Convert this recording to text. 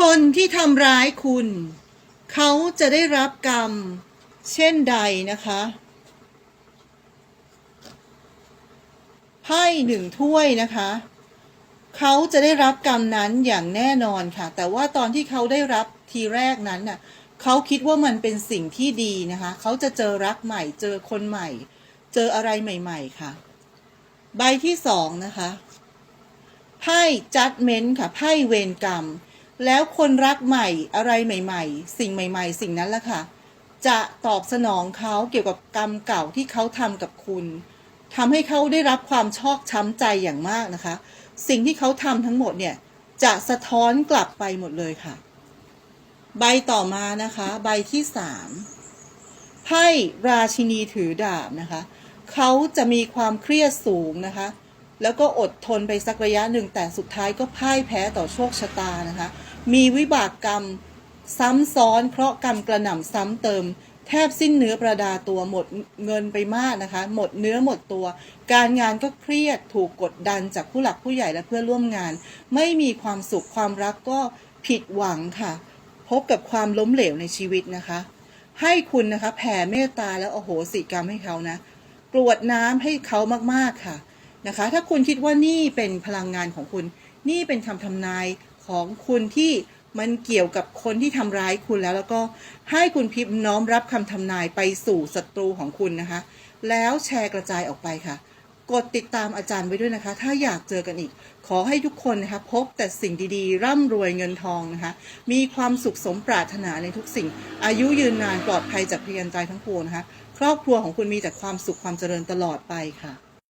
คนที่ทำร้ายคุณ เขาจะได้รับกรรม เช่นใดนะคะไพ่หนึ่งถ้วยนะคะเขาจะได้รับกรรมนั้นอย่างแน่นอนค่ะ แต่ว่าตอนที่เขาได้รับทีแรกนั้นน่ะเขาคิดว่ามันเป็นสิ่งที่ดีนะคะ เขาจะเจอรักใหม่ เจอคนใหม่ เจออะไรใหม่ ๆ ค่ะ ใบที่สองนะคะไพ่จัดเมนต์ค่ะไพ่เวรกรรม แล้วคนรักใหม่อะไรใหม่ ๆ สิ่งใหม่ ๆ สิ่งนั้นแหละค่ะ จะตอบสนองเขาเกี่ยวกับกรรมเก่าที่เขาทำกับคุณทำให้เขาได้รับความชอกช้ำใจอย่างมากนะคะ สิ่งที่เขาทำทั้งหมดเนี่ยจะสะท้อนกลับไปหมดเลยค่ะ ใบต่อมานะคะ ใบที่สามไพ่ราชินีถือดาบนะคะ เขาจะมีความเครียดสูงนะคะ แล้วก็อดทนไปสักระยะหนึ่ง แต่สุดท้ายก็พ่ายแพ้ต่อโชคชะตานะคะ มีวิบากกรรมซ้ำซ้อนเคราะกรรมกระหน่ำซ้ำเติม แทบสิ้นเนื้อประดาตัวหมดเงินไปมากนะคะ หมดเนื้อหมดตัว การงานก็เครียดถูกกดดันจากผู้หลักผู้ใหญ่และเพื่อนร่วมงาน ไม่มีความสุขความรักก็ผิดหวังค่ะ พบกับความล้มเหลวในชีวิตนะคะ ให้คุณนะคะแผ่เมตตาและโอโหสิกรรมให้เขานะกรวดน้ำให้เขามากๆค่ะ นะคะ ถ้าคุณคิดว่านี่เป็นพลังงานของคุณ นี่เป็นคำทำนายของคุณที่มันเกี่ยวกับคนที่ทำร้ายคุณแล้ว แล้วก็ให้คุณพิมพ์น้อมรับคำทำนายไปสู่ศัตรูของคุณนะคะ แล้วแชร์กระจายออกไปค่ะ กดติดตามอาจารย์ไว้ด้วยนะคะ ถ้าอยากเจอกันอีก ขอให้ทุกคนนะคะพบแต่สิ่งดีๆ ร่ำรวยเงินทองนะคะ มีความสุขสมปรารถนาในทุกสิ่ง อายุยืนนานปลอดภัยจากพยันตรายทั้งปวงนะคะ ครอบครัวของคุณมีแต่ความสุขความเจริญตลอดไปค่ะ